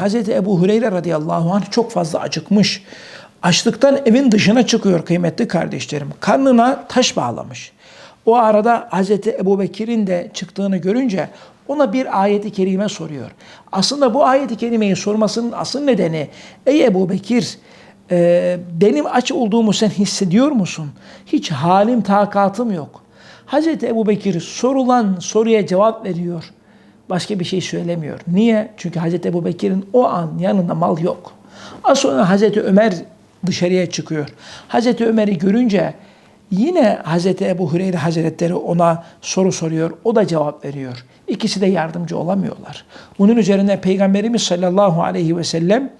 Hazreti Ebu Hureyre radıyallahu anh çok fazla acıkmış. Açlıktan evin dışına çıkıyor kıymetli kardeşlerim. Karnına taş bağlamış. O arada Hazreti Ebu Bekir'in de çıktığını görünce ona bir ayeti kerime soruyor. Aslında bu ayeti kerimeyi sormasının asıl nedeni ey Ebu Bekir e, benim aç olduğumu sen hissediyor musun? Hiç halim takatım yok. Hazreti Ebu Bekir sorulan soruya cevap veriyor. Başka bir şey söylemiyor. Niye? Çünkü Hazreti Ebu Bekir'in o an yanında mal yok. Az sonra Hazreti Ömer dışarıya çıkıyor. Hazreti Ömer'i görünce yine Hazreti Ebu Hureyre Hazretleri ona soru soruyor. O da cevap veriyor. İkisi de yardımcı olamıyorlar. Bunun üzerine Peygamberimiz sallallahu aleyhi ve sellem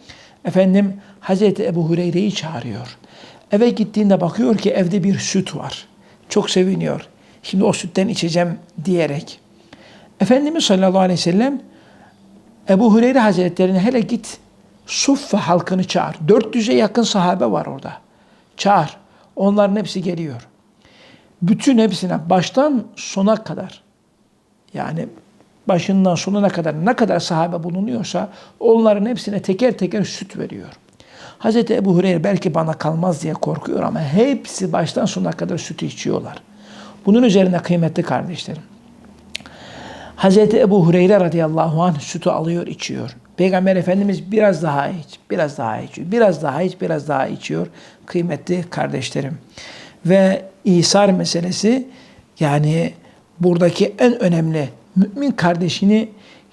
efendim Hazreti Ebu Hureyre'yi çağırıyor. Eve gittiğinde bakıyor ki evde bir süt var. Çok seviniyor. Şimdi o sütten içeceğim diyerek. Efendimiz sallallahu aleyhi ve sellem Ebu Hureyre Hazretlerine hele git Suffe halkını çağır. 400'e yakın sahabe var orada. Çağır. Onların hepsi geliyor. Bütün hepsine baştan sona kadar yani başından sonuna kadar ne kadar sahabe bulunuyorsa onların hepsine teker teker süt veriyor. Hazreti Ebu Hureyre belki bana kalmaz diye korkuyor ama hepsi baştan sona kadar sütü içiyorlar. Bunun üzerine kıymetli kardeşlerim. Hazreti Ebu Hureyre radıyallahu anh sütü alıyor, içiyor. Peygamber Efendimiz biraz daha iç, biraz daha içiyor, biraz daha iç, biraz daha içiyor. Kıymetli kardeşlerim. Ve İsar meselesi yani buradaki en önemli mümin kardeşini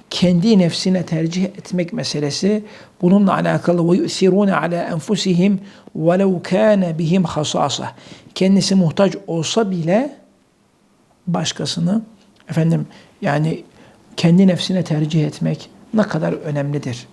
kendi nefsine tercih etmek meselesi bununla alakalı ve yusirune ala enfusihim velev kana bihim hasasa. Kendisi muhtaç olsa bile başkasını efendim yani kendi nefsine tercih etmek ne kadar önemlidir.